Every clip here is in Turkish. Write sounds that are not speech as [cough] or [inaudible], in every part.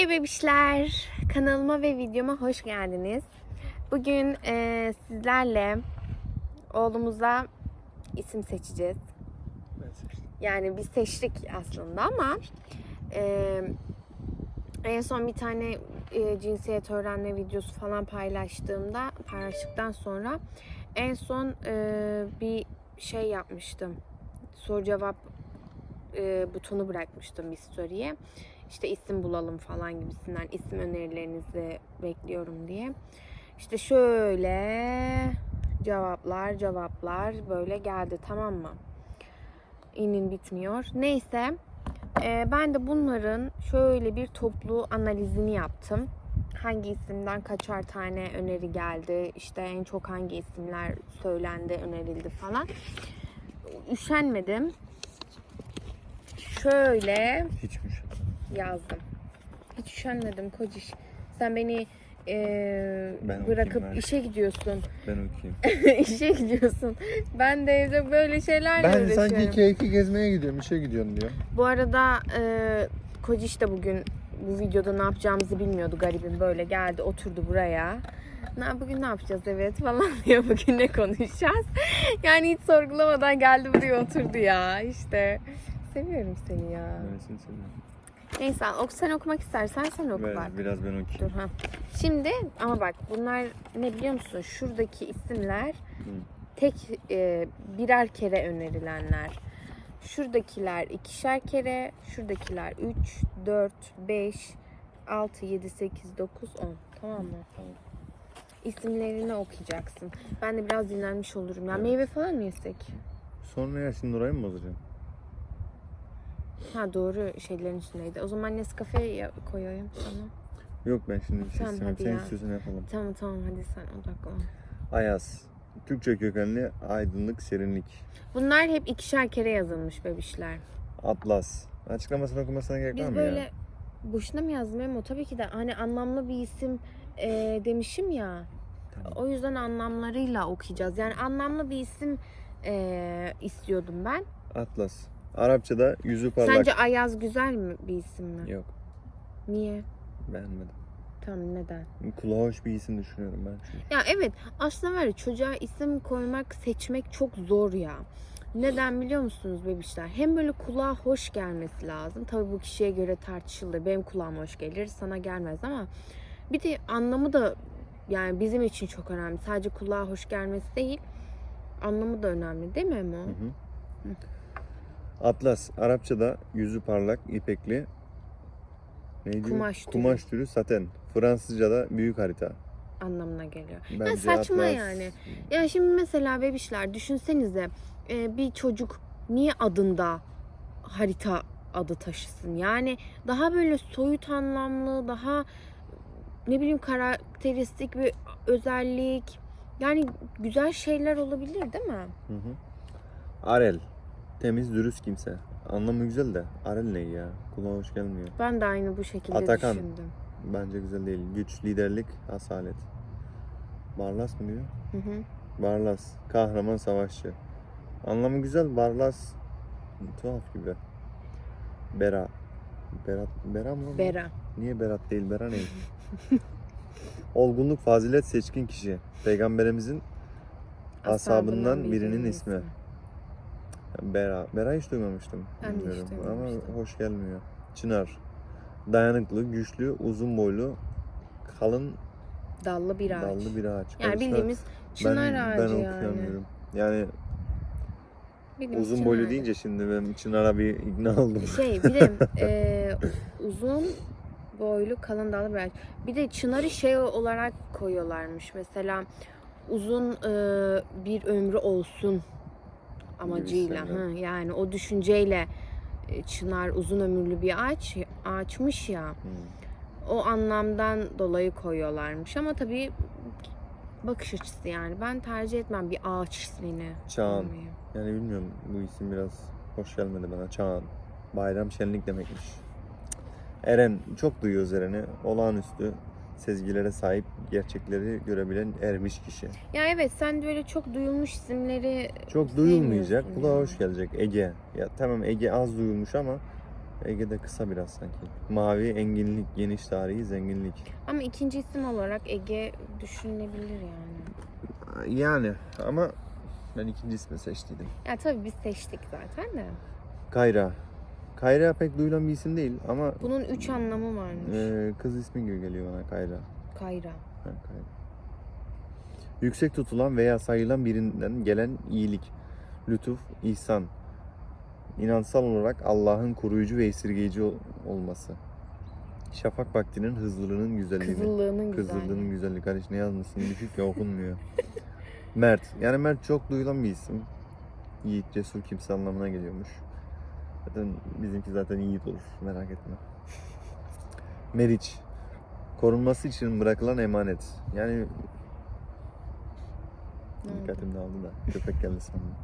Hello bebişler. Kanalıma ve videoma hoş geldiniz. Bugün eee, sizlerle oğlumuza isim seçeceğiz. Yani biz seçtik aslında ama eee, en son bir tane eee, cinsiyet öğrenme videosu falan paylaştığımda paylaştıktan sonra en son eee, bir şey yapmıştım. Soru cevap eee, butonu bırakmıştım bir story'e. İşte isim bulalım falan gibisinden isim önerilerinizi bekliyorum diye. İşte şöyle cevaplar cevaplar böyle geldi tamam mı? İnin bitmiyor. Neyse e, ben de bunların şöyle bir toplu analizini yaptım. Hangi isimden kaçar tane öneri geldi, işte en çok hangi isimler söylendi, önerildi falan. Üşenmedim. Şöyle şey. Yazdım. Hiç üşenmedim kociş. Sen beni eee, Ben bırakıp ben. işe gidiyorsun. Ben okuyayım. [laughs] işe gidiyorsun. Ben de evde böyle şeylerle Ben uğraşıyorum. sanki iki gezmeye gidiyorum, işe gidiyorum diyor. Bu arada eee kociş de bugün bu videoda ne yapacağımızı bilmiyordu garibim. Böyle geldi oturdu buraya. Ne, bugün ne yapacağız evet falan [laughs] diyor. Bugün ne konuşacağız? Yani hiç sorgulamadan geldi buraya oturdu ya. İşte seviyorum seni ya. Ben seni seviyorum. Neyse sen okumak istersen sen oku bak. biraz ben okuyayım. Dur ha. Şimdi ama bak bunlar ne biliyor musun? Şuradaki isimler tek e, birer kere önerilenler. Şuradakiler ikişer kere, şuradakiler 3, 4, 5, 6, 7, 8, 9, 10. Tamam mı? Tamam. İsimlerini okuyacaksın. Ben de biraz dinlenmiş olurum. Ya Evet. meyve falan mı yesek? Sonra şimdi orayı mı bozacağım? Ha doğru şeylerin içindeydi. O zaman Nescafe ya- koyayım sana. Yok ben şimdi bir şey Tamam, istemem. hadi Sen ya. yapalım. Tamam tamam hadi sen odaklan. Ayaz. Türkçe kökenli aydınlık, serinlik. Bunlar hep ikişer kere yazılmış bebişler. Atlas. Açıklamasını okumasına gerek var Biz mı böyle ya? boşuna mı yazdım Emo? Tabii ki de hani anlamlı bir isim e, demişim ya. Tamam. O yüzden anlamlarıyla okuyacağız. Yani anlamlı bir isim e, istiyordum ben. Atlas. Arapçada yüzü parlak. Sence Ayaz güzel mi bir isim mi? Yok Niye? beğenmedim. Tamam neden? Kulağa hoş bir isim düşünüyorum ben çünkü. Ya evet aslında var ya çocuğa isim koymak, seçmek çok zor ya. Neden biliyor musunuz bebişler? Hem böyle kulağa hoş gelmesi lazım. Tabii bu kişiye göre tartışılır. Benim kulağıma hoş gelir, sana gelmez ama bir de anlamı da yani bizim için çok önemli. Sadece kulağa hoş gelmesi değil, anlamı da önemli değil mi Emo? Hı hı. Atlas. Arapçada yüzü parlak, ipekli. Neydi? Kumaş türü. Kumaş türü saten. Fransızca'da büyük harita. Anlamına geliyor. Bence saçma Atlas- yani. Ya şimdi mesela bebişler düşünsenize e, bir çocuk niye adında harita adı taşısın? Yani daha böyle soyut anlamlı, daha ne bileyim karakteristik bir özellik. Yani güzel şeyler olabilir değil mi? Hı hı. Arel. Temiz, dürüst kimse. Anlamı güzel de Arel ne ya? Kulağa hoş gelmiyor. Ben de aynı bu şekilde Atakan. düşündüm. Bence güzel değil. Güç, liderlik, asalet. Barlas mı diyor? Hı hı. Barlas. Kahraman savaşçı. Anlamı güzel. Barlas tuhaf gibi. Bera. Berat, Bera mı? Bera. Niye Berat değil? Bera ne? [laughs] Olgunluk, fazilet, seçkin kişi. Peygamberimizin ashabından birinin ismi. Bera. Bera hiç duymamıştım. Ben hiç duymamıştım. Ama hoş gelmiyor. Çınar. Dayanıklı, güçlü, uzun boylu, kalın Dallı bir ağaç. dallı bir ağaç. Yani Konusunda bildiğimiz çınar ben, ağacı ben yani. okuyamıyorum. Yani Bildiğimiz uzun çınar boylu ağacı. deyince şimdi ben Çınar'a bir ikna oldum. Şey bir de [laughs] e, uzun boylu kalın dallı bir ağaç. Bir de çınarı şey olarak koyuyorlarmış. Mesela uzun e, bir ömrü olsun amacıyla. Hı, yani o düşünceyle e, çınar uzun ömürlü bir ağaç ağaçmış ya. Hmm. O anlamdan dolayı koyuyorlarmış ama tabii bakış açısı yani. Ben tercih etmem bir ağaç ismini. Çağan. koymayı. Yani bilmiyorum bu isim biraz hoş gelmedi bana. Çağan. Bayram şenlik demekmiş. Eren. Çok duyuyoruz Eren'i. Olağanüstü sezgilere sahip gerçekleri görebilen ermiş kişi. Ya evet sen de öyle çok duyulmuş isimleri Çok duyulmayacak. Kulağa ya. hoş gelecek. Ege. Ya tamam Ege az duyulmuş ama Ege'de kısa biraz sanki. Mavi enginlik, geniş tarihi, zenginlik. Ama ikinci isim olarak Ege düşünülebilir yani. Yani ama ben ikinci ismi seçtiydim. Ya tabii biz seçtik zaten de. Kayra. Kayra pek duyulan bir isim değil ama Bunun üç anlamı varmış. e, kız ismi gibi geliyor bana Kayra. Kayra. Ha, Kayra. Yüksek tutulan veya sayılan birinden gelen iyilik, lütuf, ihsan. İnansal olarak Allah'ın koruyucu ve esirgeyici ol- olması. Şafak vaktinin hızlılığının güzelliğini. Kızıllığının güzelliği. Kızıldığının güzelliği. Kardeş ne yazmışsın? Düşük ya okunmuyor. [laughs] Mert. Yani Mert çok duyulan bir isim. Yiğit, cesur kimse anlamına geliyormuş. Zaten bizimki zaten yiğit olur. Merak etme. Meriç. Korunması için bırakılan emanet. Yani Ne oldu? dikkatim dağıldı da köpek geldi sandım.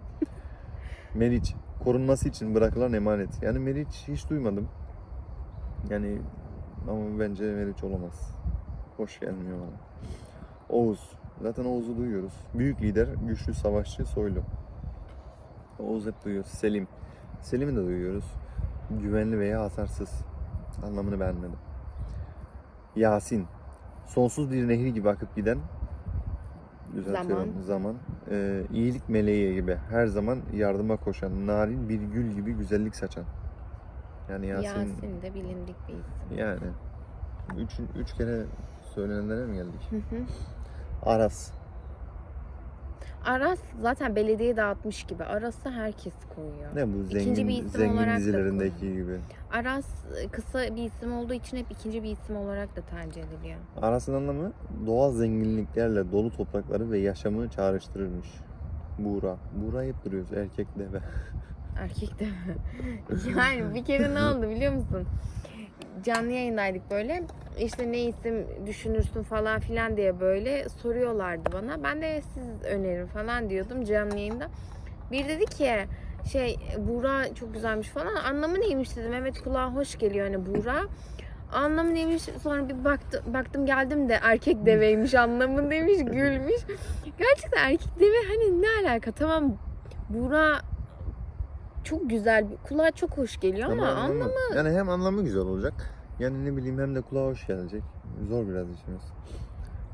Meriç. Korunması için bırakılan emanet. Yani Meriç hiç duymadım. Yani ama bence Meriç olamaz. Hoş gelmiyor bana. Oğuz. Zaten Oğuz'u duyuyoruz. Büyük lider, güçlü savaşçı, soylu. Oğuz hep duyuyoruz. Selim. Selim'i de duyuyoruz. Güvenli veya hasarsız. Anlamını beğenmedim. Yasin. Sonsuz bir nehir gibi akıp giden düzeltiyorum, zaman. Ee, iyilik meleği gibi her zaman yardıma koşan, narin bir gül gibi güzellik saçan. Yani Yasin, Yasin de bilindik bir isim. yani üç, üç kere söylenenlere mi geldik? Hı hı. Aras. Aras zaten belediye dağıtmış gibi. Aras'ı herkes koyuyor. Ne bu İkinci zengin, bir isim zengin olarak da dizilerindeki gibi. Aras e, kısa bir isim olduğu için hep ikinci bir isim olarak da tercih ediliyor. Aras'ın anlamı doğal zenginliklerle dolu toprakları ve yaşamı çağrıştırırmış. Buğra. Buğra hep duruyoruz. Erkek deve. Erkek de [laughs] yani bir kere ne oldu biliyor musun? Canlı yayındaydık böyle. İşte ne isim düşünürsün falan filan diye böyle soruyorlardı bana. Ben de siz önerin falan diyordum canlı yayında. Bir dedi ki şey Buğra çok güzelmiş falan. Anlamı neymiş dedim. Evet kulağa hoş geliyor hani Buğra. Anlamı neymiş? Sonra bir baktı, baktım geldim de erkek deveymiş anlamı demiş gülmüş. Gerçekten erkek deve hani ne alaka tamam Buğra çok güzel, kulağa çok hoş geliyor ama Ama anlamı Yani hem anlamı güzel olacak. Yani ne bileyim hem de kulağa hoş gelecek. Zor biraz işimiz.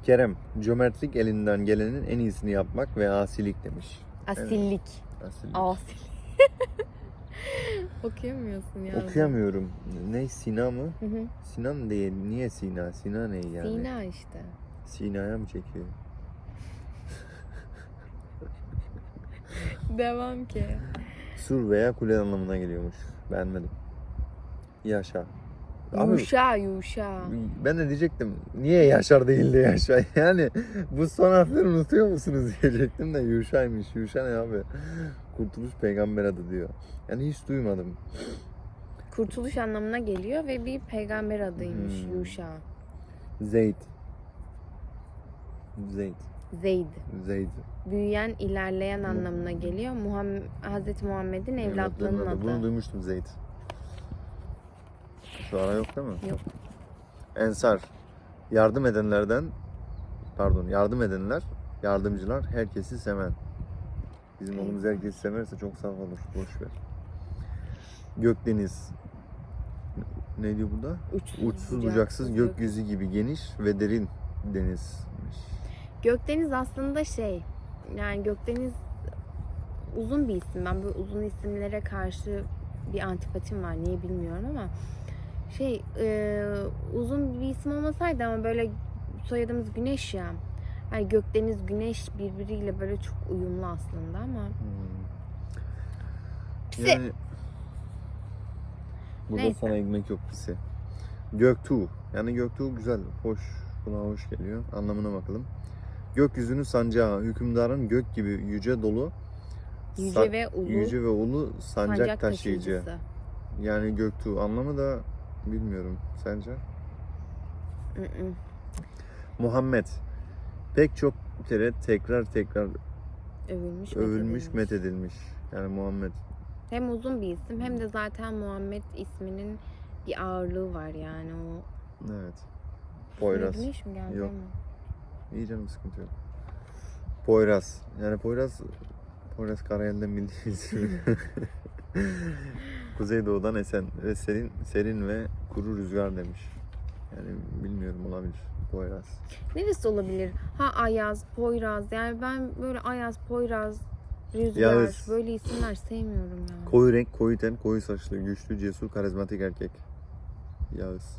Kerem, cömertlik elinden gelenin en iyisini yapmak ve asilik demiş. asillik. Asilik. Asil. [laughs] Okuyamıyorsun ya. Okuyamıyorum. Ne Sina mı? Hı hı. Sinan değil. Niye Sina? Sina ne yani? Sina işte. Sina'ya mı çekiyor? Devam ki. Sur veya kule anlamına geliyormuş. Beğenmedim. Yaşa. Abi Yuşa yuşa. ben de diyecektim niye Yaşar değil de Yaşa [laughs] yani bu son harfleri unutuyor musunuz [laughs] diyecektim de Yuşa'ymış Yuşa ne abi Kurtuluş peygamber adı diyor yani hiç duymadım Kurtuluş anlamına geliyor ve bir peygamber adıymış Hmm. Yuşa. Zeyd Zeyd Zeyd. Zeyd Büyüyen, ilerleyen anlamına geliyor. Muhammed, Hazreti Muhammed'in evlatlığının adı. Bunu duymuştum Zeyd Şu ara yok değil mi? Yok. Ensar yardım edenlerden pardon yardım edenler yardımcılar herkesi seven. Bizim oğlumuz herkesi severse çok saf olur. Boş ver. Gökdeniz. Ne diyor burada? Uçsuz, Uçsuz bucaksız gök- gökyüzü gibi geniş ve derin deniz. Gökdeniz aslında şey yani Gökdeniz uzun bir isim. Ben böyle uzun isimlere karşı bir antipatim var. Niye bilmiyorum ama şey e, uzun bir isim olmasaydı ama böyle soyadımız Güneş ya. Yani Gökdeniz Güneş birbiriyle böyle çok uyumlu aslında ama Hmm. Pisi. Yani burada Neyse. sana ekmek yok pisi. Göktuğ. Yani Göktuğ güzel, hoş, kulağa hoş geliyor. Anlamına bakalım. Gökyüzünün sancağı, hükümdarın gök gibi yüce dolu, yüce sa- ve ulu yüce ve ulu sancak, sancak taşıyıcı. taşıyıcısı. Yani Göktuğ anlamı da bilmiyorum. Sence? Muhammed. Pek çok kere tekrar tekrar Övülmüş, övülmüş, methedilmiş. methedilmiş. Yani Muhammed. Hem uzun bir isim hem de zaten Muhammed isminin bir ağırlığı var yani o. Evet. Poyraz. Güneş mi geldi Yok. ama? İyi canım sıkıntı yok. Poyraz. Yani Poyraz Poyraz Karayel'den bildiğiniz gibi. [laughs] Kuzeydoğudan esen ve serin, serin ve kuru rüzgar demiş. Yani bilmiyorum olabilir. Poyraz. Neresi olabilir? Ha Ayaz, Poyraz. Yani ben böyle Ayaz, Poyraz, Rüzgar Yağız. böyle isimler sevmiyorum ya. Koyu renk, koyu ten, koyu saçlı, güçlü, cesur, karizmatik erkek. Yağız.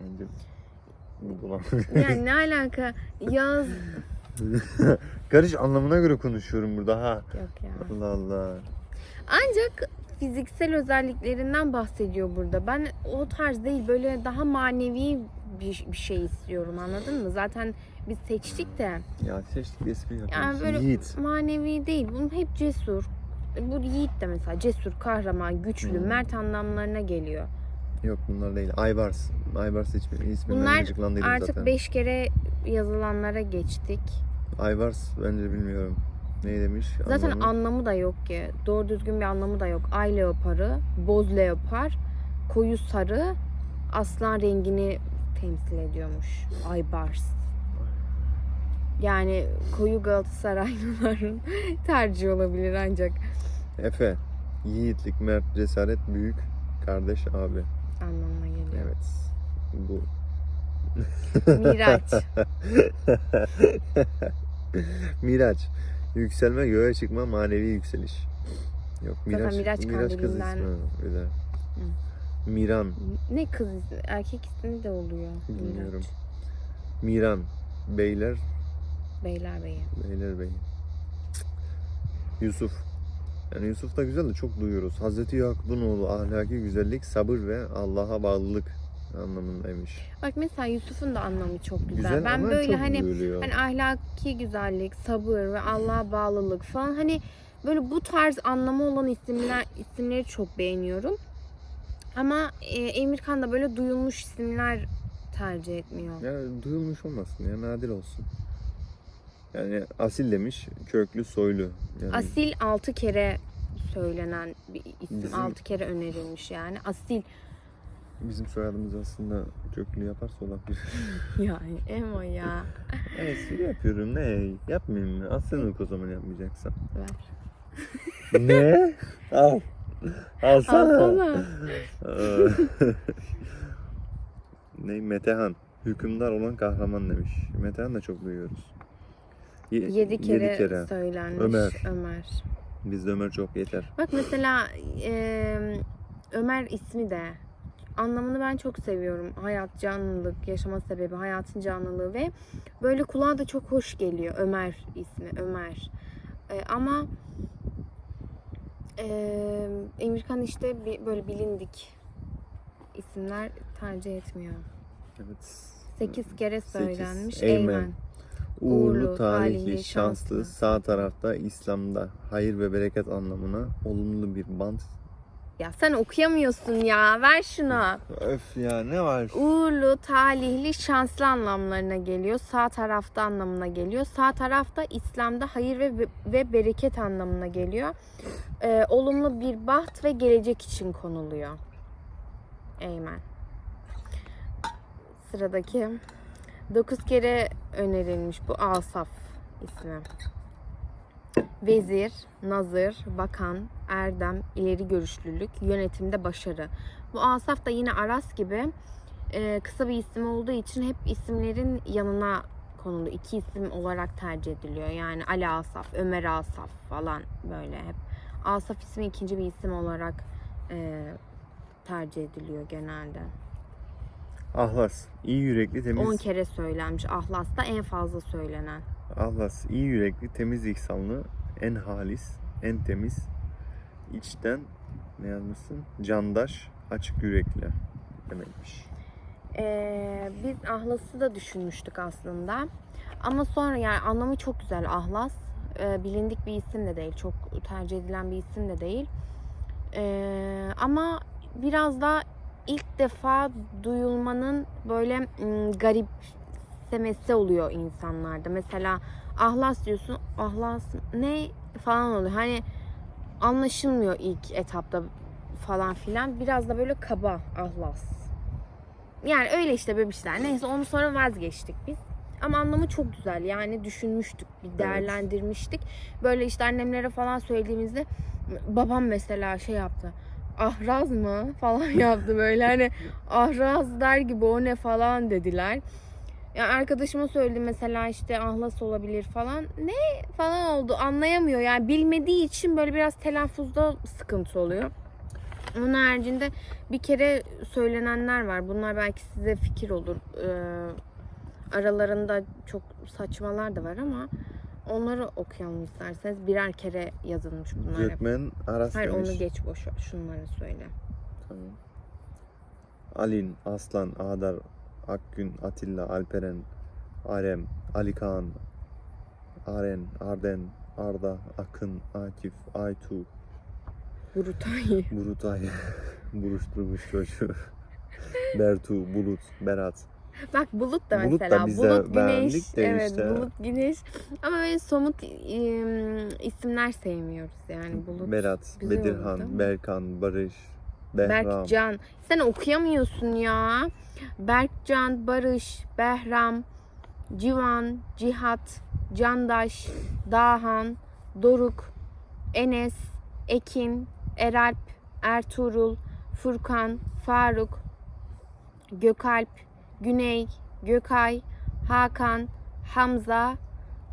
Bence yani ne alaka? Yağız [laughs] Karış anlamına göre konuşuyorum burada ha. yok ya. Allah Allah. Ancak fiziksel özelliklerinden bahsediyor burada. Ben o tarz değil böyle daha manevi bir, bir şey istiyorum anladın mı? Zaten biz seçtik de Ya seçtik yapıyoruz. Yani böyle- Yiğit. manevi değil. Bunun hep cesur. Bu Yiğit de mesela cesur, kahraman, güçlü, Hmm. mert anlamlarına geliyor. Yok bunlar değil. Aybars. Aybars ismi, isminden Bunlar gıcıklandıydım Artık zaten. 5 kere yazılanlara geçtik. Aybars bence bilmiyorum. Ne demiş? Zaten anlamı? anlamı da yok ki. Doğru düzgün bir anlamı da yok. Ay leoparı, boz leopar, koyu sarı, aslan rengini temsil ediyormuş. Aybars. Yani koyu Galatasaraylıların [laughs] tercihi olabilir ancak Efe. Yiğitlik, mert, cesaret, büyük, kardeş, abi. Anlamına geliyor. Evet. Bu. Miraç. [laughs] Miraç. Yükselme, göğe çıkma, manevi yükseliş. Yok Miraç. Miraç kız Kandili'nden- ismi. Bir de. Miran. ne kız? Erkek ismi de oluyor. Bilmiyorum. Miraç. Miran. Beyler. Beylerbeyi. Beyler Bey. Yusuf. Yani Yusuf da güzel de çok duyuyoruz. Hazreti Yakup'un oğlu ahlaki güzellik, sabır ve Allah'a bağlılık anlamındaymış. Bak mesela Yusuf'un da anlamı çok güzel. Güzel ben böyle hani duyuluyor. hani ahlaki güzellik, sabır ve Allah'a bağlılık falan hani böyle bu tarz anlamı olan isimler isimleri çok beğeniyorum. Ama e, Emirkan da böyle duyulmuş isimler tercih etmiyor. Ya duyulmuş olmasın ya nadir olsun. Yani asil demiş, köklü, soylu. Yani Asil 6 kere söylenen bir isim. Bizim- 6 kere önerilmiş yani. Asil bizim soyadımız aslında köklü yaparsa olabilir. [laughs] yani Emo ya. [laughs] evet, espri yapıyorum ne? Yapmayayım mı? Asillik o zaman yapmayacaksam. Ver. [laughs] ne? Al. Alsana. Alsana. Ee, ne? Metehan. Hükümdar olan kahraman demiş. Metehan da çok duyuyoruz. Ye- 7 kere, yedi kere. söylenmiş Ömer. Ömer. Bizde Ömer çok yeter. Bak mesela e, Ömer ismi de anlamını ben çok seviyorum. Hayat, canlılık, yaşama sebebi, hayatın canlılığı ve böyle kulağa da çok hoş geliyor Ömer ismi, Ömer. E, ama e, Emirkan işte bir, böyle bilindik isimler tercih etmiyor. Evet. 8 kere Sekiz. söylenmiş. Eymen. Eymen. Uğurlu, Uğurlu, talihli, şanslı. sağ tarafta İslam'da hayır ve bereket anlamına olumlu bir bant. Ya sen okuyamıyorsun ya. Ver şunu. Öf ya ne var? Uğurlu, talihli, şanslı anlamlarına geliyor. Sağ tarafta anlamına geliyor. Sağ tarafta İslam'da hayır ve ve bereket anlamına geliyor. Ee, olumlu bir baht ve gelecek için konuluyor. Eymen. Sıradaki 9 kere önerilmiş bu Asaf ismi. Vezir, nazır, bakan, erdem, ileri görüşlülük, yönetimde başarı. Bu Asaf da yine Aras gibi e, kısa bir isim olduğu için hep isimlerin yanına konulu. iki isim olarak tercih ediliyor. Yani Ali Asaf, Ömer Asaf falan böyle hep. Asaf ismi ikinci bir isim olarak e, tercih ediliyor genelde. Ahlas, iyi yürekli, temiz. 10 kere söylenmiş. Ahlas'ta en fazla söylenen. Ahlas, iyi yürekli, temiz ihsanlı, en halis, en temiz, içten ne yazmışsın? Candaş, açık yürekli demekmiş. Ee, biz Ahlas'ı da düşünmüştük aslında. Ama sonra yani anlamı çok güzel Ahlas. Ee, bilindik bir isim de değil. Çok tercih edilen bir isim de değil. Ee, ama biraz da ilk defa duyulmanın böyle garipsemesi oluyor insanlarda. Mesela Ahlas diyorsun. Ahlas ne falan oluyor. Hani anlaşılmıyor ilk etapta falan filan. Biraz da böyle kaba Ahlas. Yani öyle işte bebişler. Neyse onu sonra vazgeçtik biz. Ama anlamı çok güzel. Yani düşünmüştük, bir değerlendirmiştik. Böyle işte annemlere falan söylediğimizde Babam mesela şey yaptı. Ahraz mı falan [laughs] yaptı böyle hani ahraz der gibi o ne falan dediler. Ya arkadaşıma söyledim mesela işte ahlas olabilir falan. Ne falan oldu anlayamıyor yani bilmediği için böyle biraz telaffuzda sıkıntı oluyor. Onun haricinde bir kere söylenenler var. Bunlar belki size fikir olur. Ee, aralarında çok saçmalar da var ama onları okuyalım isterseniz. Birer kere yazılmış bunlar. Gökmen Aras Hayır demiş. onu geç boş ver. Şunları söyle. Tamam. Alin, Aslan, Adar, Akgün, Atilla, Alperen, Arem, Alikan, Aren, Arden, Arda, Akın, Akif, Aytu, Burutay. Burutay, [laughs] buruşturmuş çocuğu, Bertu, Bulut, Berat. Bak Bulut da Bulut da mesela. biz de Bulut Güneş. de Evet işte. Bulut Güneş. Ama böyle somut im, isimler sevmiyoruz yani. Bulut. Berat, Bedirhan, mi? Berkan, Barış, Behram, Berkcan. Sen okuyamıyorsun ya. Berkcan, Barış, Behram, Civan, Cihat, Candaş, Dahan, Doruk, Enes, Ekin, Eralp, Ertuğrul, Furkan, Faruk, Gökalp, Güney, Gökay, Hakan, Hamza.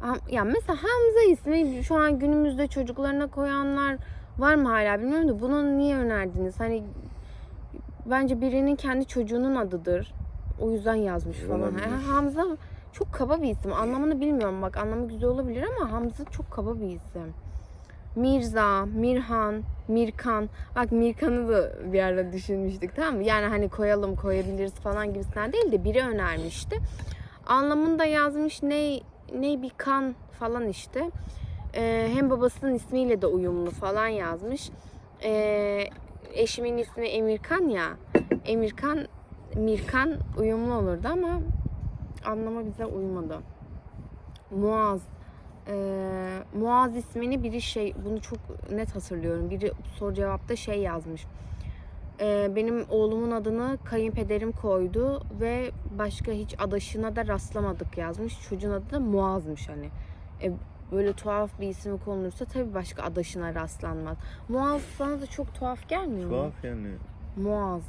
Ham- ya mesela Hamza ismi şu an günümüzde çocuklarına koyanlar var mı hala bilmiyorum da bunu niye önerdiniz? Hani bence birinin kendi çocuğunun adıdır. O yüzden yazmış falan. Ha, Hamza çok kaba bir isim. Anlamını bilmiyorum bak. Anlamı güzel olabilir ama Hamza çok kaba bir isim. Mirza, Mirhan, Mirkan. Bak Mirkan'ı da bir ara düşünmüştük tamam mı? Yani hani koyalım koyabiliriz falan gibisinden değil de biri önermişti. Anlamını da yazmış ne ne bir kan falan işte. Ee, hem babasının ismiyle de uyumlu falan yazmış. Ee, eşimin ismi Emirkan ya. Emirkan, Mirkan uyumlu olurdu ama anlama bize uymadı. Muaz. Ee, Muaz ismini biri şey, bunu çok net hatırlıyorum. Biri soru cevapta şey yazmış. Ee, benim oğlumun adını kayınpederim koydu ve başka hiç adaşına da rastlamadık yazmış. Çocuğun adı da Muaz'mış hani. E, böyle tuhaf bir ismi konulursa tabii başka adaşına rastlanmaz. Muaz sana da çok tuhaf gelmiyor mu? Tuhaf yani. Muaz.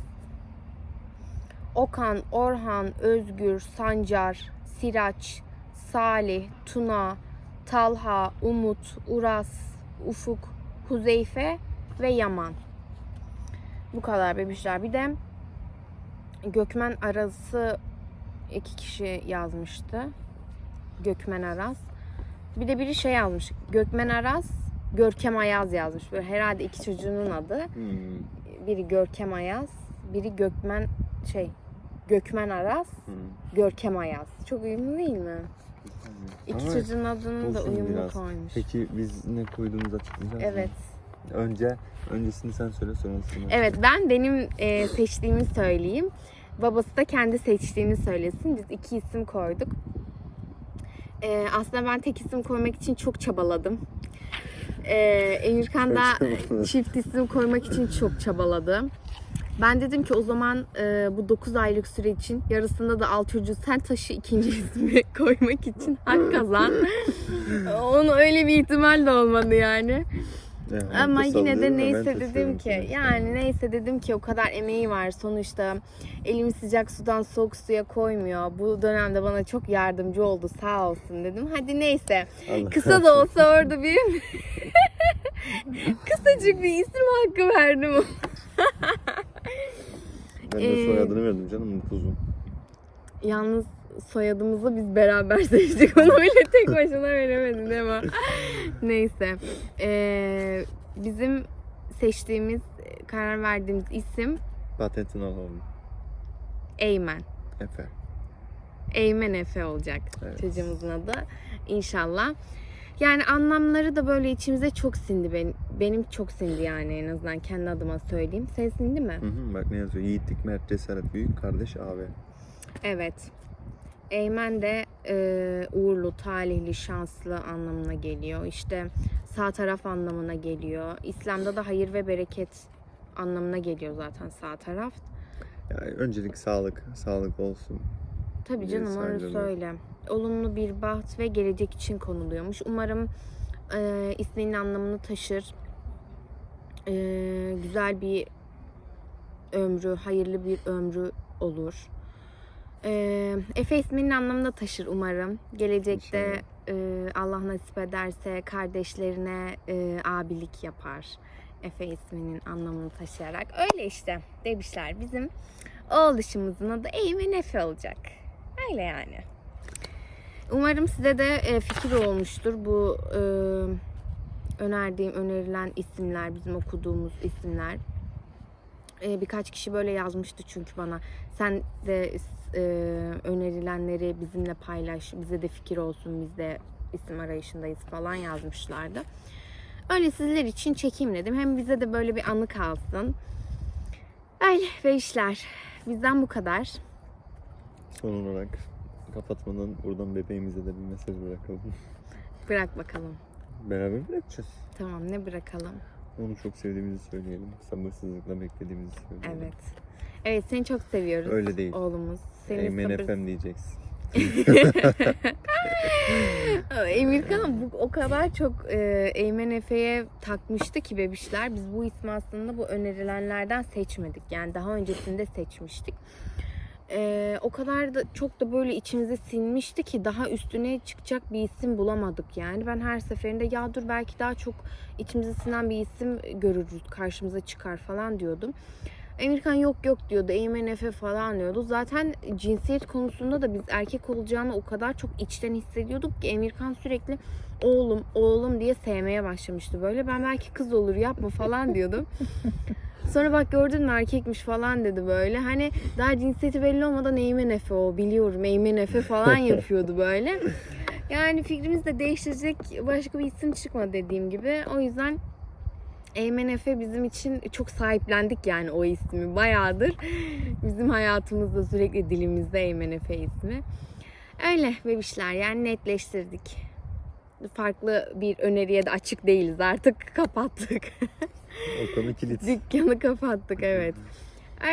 Okan, Orhan, Özgür, Sancar, Siraç, Salih, Tuna, Talha, Umut, Uras, Ufuk, Huzeyfe ve Yaman. Bu kadar bebişler. Bir de Gökmen Aras'ı iki kişi yazmıştı. Gökmen Aras. Bir de biri şey yazmış. Gökmen Aras, Görkem Ayaz yazmış. Böyle herhalde iki çocuğunun adı Hmm. biri Görkem Ayaz, biri Gökmen şey Gökmen Aras, Hmm. Görkem Ayaz. Çok uyumlu değil mi? İki Ama çocuğun adını da olsun uyumlu biraz. koymuş. Peki biz ne koyduğumuzu açıklayacağız mı? Evet. Önce öncesini sen söyle sonrasını. Evet ben benim e, seçtiğimi söyleyeyim. Babası da kendi seçtiğini söylesin. Biz iki isim koyduk. E, aslında ben tek isim koymak için çok çabaladım. E, Emirkan da çift isim koymak için çok çabaladı. Ben dedim ki o zaman e, bu 9 aylık süre için yarısında da al çocuğu sen taşı ikinci ismi [laughs] koymak için hak kazan. [laughs] Onun öyle bir ihtimal de olmadı yani. Yani Ama yine de neyse dedim ki sonuçta. yani neyse dedim ki o kadar emeği var sonuçta elimi sıcak sudan soğuk suya koymuyor. Bu dönemde bana çok yardımcı oldu sağ olsun dedim. Hadi neyse Allah kısa da olsa orada bir [laughs] kısacık bir isim hakkı verdim. Ben de Ee, soyadını verdim canım kuzum. Yalnız soyadımızı biz beraber [laughs] seçtik. Onu öyle tek [laughs] başına veremedin ama. Neyse. Ee, bizim seçtiğimiz, karar verdiğimiz isim Patentini alalım. Eymen. Efe. Eymen Efe olacak Evet. çocuğumuzun adı. İnşallah. Yani anlamları da böyle içimize çok sindi. Benim, benim çok sindi yani en azından kendi adıma söyleyeyim. Sen sindi mi? Hı hı, bak ne yazıyor? Yiğitlik, mert, cesaret, büyük kardeş, abi. Evet. Eymen de e, uğurlu, talihli, şanslı anlamına geliyor. İşte sağ taraf anlamına geliyor. İslam'da da hayır ve bereket anlamına geliyor zaten sağ taraf. Yani öncelik sağlık, sağlık olsun. Tabii İyi, canım orası saygılı. öyle. Olumlu bir baht ve gelecek için konuluyormuş. Umarım e, isminin anlamını taşır. Ee, güzel bir ömrü, hayırlı bir ömrü olur. Ee, Efe isminin anlamını taşır umarım. Gelecekte e, Allah nasip ederse kardeşlerine e, abilik yapar. Efe isminin anlamını taşıyarak. Öyle işte demişler. Bizim oğluşumuzun adı Eymen Efe olacak. Öyle yani. Umarım size de e, fikir olmuştur bu e, önerdiğim, önerilen isimler, bizim okuduğumuz isimler. E, birkaç kişi böyle yazmıştı çünkü bana. Sen de e, önerilenleri bizimle paylaş, bize de fikir olsun, biz de isim arayışındayız falan yazmışlardı. Öyle sizler için çekeyim dedim. Hem bize de böyle bir anı kalsın. Öyle ve işler. Bizden bu kadar. Son olarak kapatmadan buradan bebeğimize de bir mesaj bırakalım. Bırak bakalım. Beraber bırakacağız. Tamam ne bırakalım? Onu çok sevdiğimizi söyleyelim. Sabırsızlıkla beklediğimizi söyleyelim. Evet. Evet seni çok seviyoruz. Öyle değil. Oğlumuz. Seni Eymen sabır- efem diyeceksin. [laughs] Emirkan bu o kadar çok e, Eymen Efe'ye takmıştı ki bebişler. Biz bu ismi aslında bu önerilenlerden seçmedik. Yani daha öncesinde seçmiştik. E, o kadar da çok da böyle içimize sinmişti ki daha üstüne çıkacak bir isim bulamadık yani. Ben her seferinde ya dur belki daha çok içimize sinen bir isim görürüz karşımıza çıkar falan diyordum. Emirkan yok yok diyordu. Eymen Efe falan diyordu. Zaten cinsiyet konusunda da biz erkek olacağını o kadar çok içten hissediyorduk ki Emirkan sürekli oğlum oğlum diye sevmeye başlamıştı böyle. Ben belki kız olur yapma falan diyordum. [laughs] Sonra bak gördün mü erkekmiş falan dedi böyle. Hani daha cinsiyeti belli olmadan Eymen Efe o biliyorum Eymen Efe falan [laughs] yapıyordu böyle. Yani fikrimizi de değiştirecek başka bir isim çıkmadı dediğim gibi. O yüzden Eymen Efe bizim için çok sahiplendik yani o ismi bayağıdır. Bizim hayatımızda sürekli dilimizde Eymen Efe ismi. Öyle bebişler yani netleştirdik. Farklı bir öneriye de açık değiliz artık kapattık. [laughs] O konu kilit. Dükkanı kapattık evet.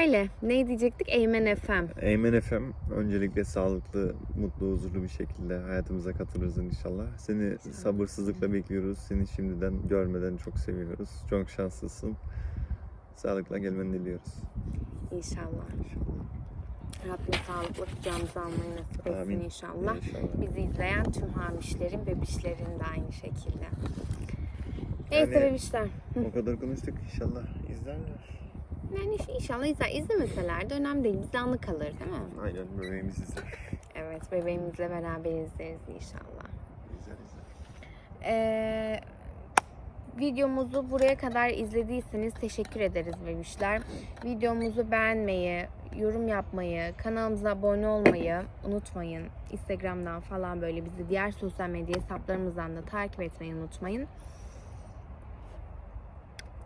Öyle ne diyecektik Eymen Efem. Eymen efem öncelikle sağlıklı, mutlu, huzurlu bir şekilde hayatımıza katılırsın inşallah. Seni sabırsızlıkla bekliyoruz. Seni şimdiden görmeden çok seviyoruz. Çok şanslısın. Sağlıkla gelmeni diliyoruz. İnşallah. Rabbim sağlıklı kucağımıza almayı nasip etsin Amin. inşallah. İnşallah. Bizi izleyen tüm hamişlerin, bebişlerin de aynı şekilde. Neyse Yani- bebişler. O kadar konuştuk inşallah izlerler. Yani inşallah izler. İzlemeseler de önemli değil. Bize anı kalır değil mi? Aynen bebeğimiz izler. Evet bebeğimizle beraber izleriz inşallah. İzler izler. Ee, videomuzu buraya kadar izlediyseniz teşekkür ederiz bebişler. Videomuzu beğenmeyi, yorum yapmayı, kanalımıza abone olmayı unutmayın. Instagram'dan falan böyle bizi diğer sosyal medya hesaplarımızdan da takip etmeyi unutmayın.